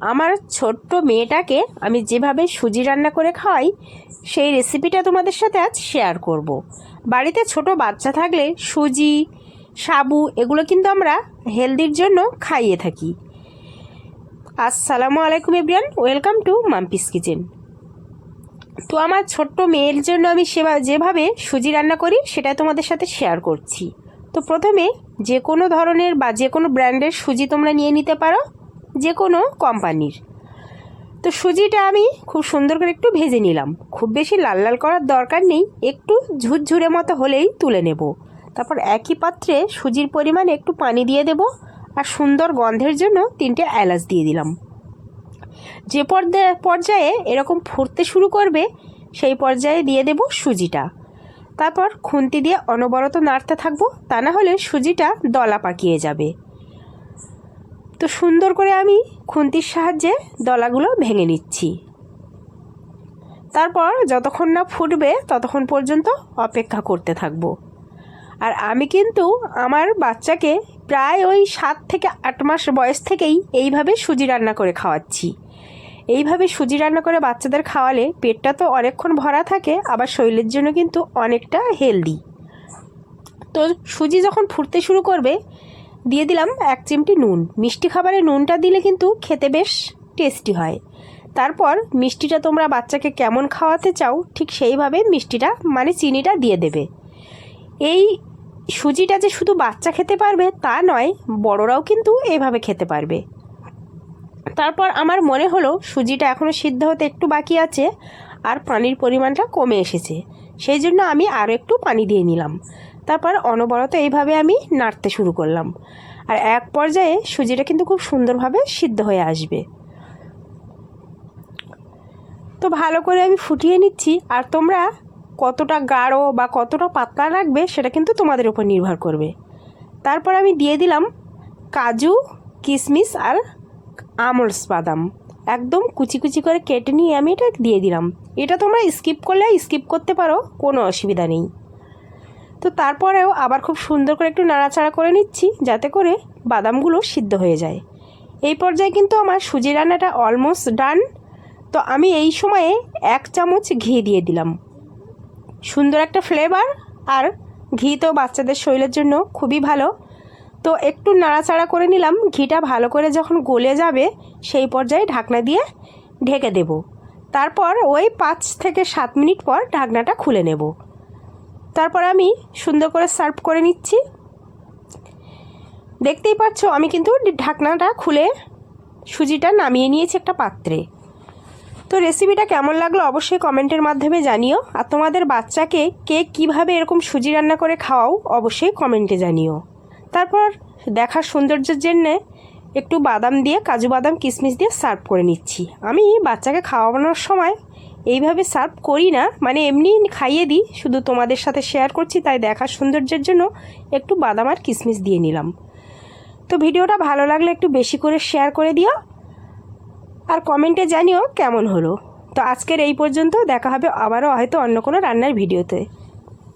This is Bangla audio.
আমার ছোট্ট মেয়েটাকে আমি যেভাবে সুজি রান্না করে খাওয়াই, সেই রেসিপিটা তোমাদের সাথে আজ শেয়ার করব। বাড়িতে ছোট বাচ্চা থাকলে সুজি, সাবু এগুলো কিন্তু আমরা হেলদির জন্য খাইয়ে থাকি। আসসালামু আলাইকুম everyone welcome to Mampi's kitchen তো আমার ছোট্ট মেয়ের জন্য আমি সেবা, যেভাবে সুজি রান্না করি সেটা তোমাদের সাথে শেয়ার করছি। তো প্রথমে যে কোনো ধরনের বা যে কোনো ব্র্যান্ডের সুজি তোমরা নিয়ে নিতে পারো। যে কোনো কোম্পানির। তো সুজিটা আমি খুব সুন্দর করে একটু ভেজে নিলাম। খুব বেশি লাল লাল করার দরকার নেই, একটু ঝুরঝুরে মতো হলেই তুলে নেব। তারপর একই পাত্রে সুজির পরিমাণে একটু পানি দিয়ে দেব আর সুন্দর গন্ধের জন্য তিনটে এলাচ দিয়ে দিলাম। যে পর্যায়ে পর্যায়ে এরকম ফুটতে শুরু করবে, সেই পর্যায়ে দিয়ে দেব সুজিটা। তারপর খুন্তি দিয়ে অনবরত নাড়তে থাকব, তা না হলে সুজিটা দলা পাকিয়ে যাবে। তো সুন্দর করে আমি খুন্তির সাহায্যে দলাগুলো ভেঙে নিচ্ছি। তারপর যতক্ষণ না ফুটবে ততক্ষণ পর্যন্ত অপেক্ষা করতে থাকব। আর আমি কিন্তু আমার বাচ্চাকে প্রায় ওই সাত থেকে আট মাস বয়স থেকেই এইভাবে সুজি রান্না করে খাওয়াচ্ছি। এইভাবে সুজি রান্না করে বাচ্চাদের খাওয়ালে পেটটা তো অনেকক্ষণ ভরা থাকে, আবার শরীরের জন্য কিন্তু অনেকটা হেলদি তো সুজি যখন ফুটতে শুরু করবে দিয়ে দিলাম এক চিমটি নুন। মিষ্টি খাবারে নুনটা দিলে কিন্তু খেতে বেশ টেস্টি হয়। তারপর মিষ্টিটা তোমরা বাচ্চাকে কেমন খাওয়াতে চাও, ঠিক সেইভাবে মিষ্টিটা মানে চিনিটা দিয়ে দেবে। এই সুজিটা যে শুধু বাচ্চা খেতে পারবে, তা নয়, বড়রাও কিন্তু এভাবে খেতে পারবে। তারপর আমার মনে হলো সুজিটা এখনও সিদ্ধ হতে একটু বাকি আছে, আর পানির পরিমাণটা কমে এসেছে। সেই জন্য আমি আরও একটু পানি দিয়ে নিলাম। তারপর অনবরত এইভাবে আমি নাড়তে শুরু করলাম। আর এক পর্যায়ে সুজিটা কিন্তু খুব সুন্দরভাবে সিদ্ধ হয়ে আসবে। তো ভালো করে আমি ফুটিয়ে নিচ্ছি। আর তোমরা কতটা গাঢ় বা কতটা পাতলা রাখবে সেটা কিন্তু তোমাদের উপর নির্ভর করবে। তারপর আমি দিয়ে দিলাম কাজু কিশমিশ আর আমলস বাদাম। একদম কুচি কুচি করে কেটে নিয়ে আমি এটা দিয়ে দিলাম। এটা তোমরা স্কিপ করলে স্কিপ করতে পারো, কোনো অসুবিধা নেই। তো তারপরেও আবার খুব সুন্দর করে একটু নাড়াচাড়া করে নিচ্ছি, যাতে করে বাদামগুলো সিদ্ধ হয়ে যায়। এই পর্যায়ে কিন্তু আমার সুজি রান্নাটা অলমোস্ট ডান তো আমি এই সময়ে এক চামচ ঘি দিয়ে দিলাম। সুন্দর একটা ফ্লেভার আর ঘি তো বাচ্চাদের শরীরের জন্য খুবই ভালো। তো একটু নাড়াচাড়া করে নিলাম, ঘিটা ভালো করে যখন গলে যাবে, সেই পর্যায়ে ঢাকনা দিয়ে ঢেকে দেব। তারপর ওই পাঁচ থেকে সাত মিনিট পর ঢাকনাটা খুলে নেব। তারপর আমি সুন্দর করে সার্ভ করে নিচ্ছি। দেখতেই পাচ্ছ, আমি কিন্তু ঢাকনাটা খুলে সুজিটা নামিয়ে নিয়েছি একটা পাত্রে। তো রেসিপিটা কেমন লাগল অবশ্যই কমেন্টের মাধ্যমে জানিও। আর তোমাদের বাচ্চাকে কে কীভাবে এরকম সুজি রান্না করে খাওয়াও অবশ্যই কমেন্টে জানিও। তারপর দেখার সৌন্দর্যের জন্যে একটু বাদাম দিয়ে, কাজু বাদাম কিশমিশ দিয়ে সার্ভ করে নিচ্ছি। আমি বাচ্চাকে খাওয়ানোর সময় এইভাবে সার্ভ করি না মানে এমনি খাইয়ে দিই, শুধু তোমাদের সাথে শেয়ার করছি, তাই দেখার সৌন্দর্যের জন্য একটু বাদাম আর কিশমিশ দিয়ে নিলাম। তো ভিডিওটা ভালো লাগলে একটু বেশি করে শেয়ার করে দিও, আর কমেন্টে জানিও কেমন হলো। তো আজকের এই পর্যন্ত, দেখা হবে আবারও হয়তো অন্য কোনো রান্নার ভিডিওতে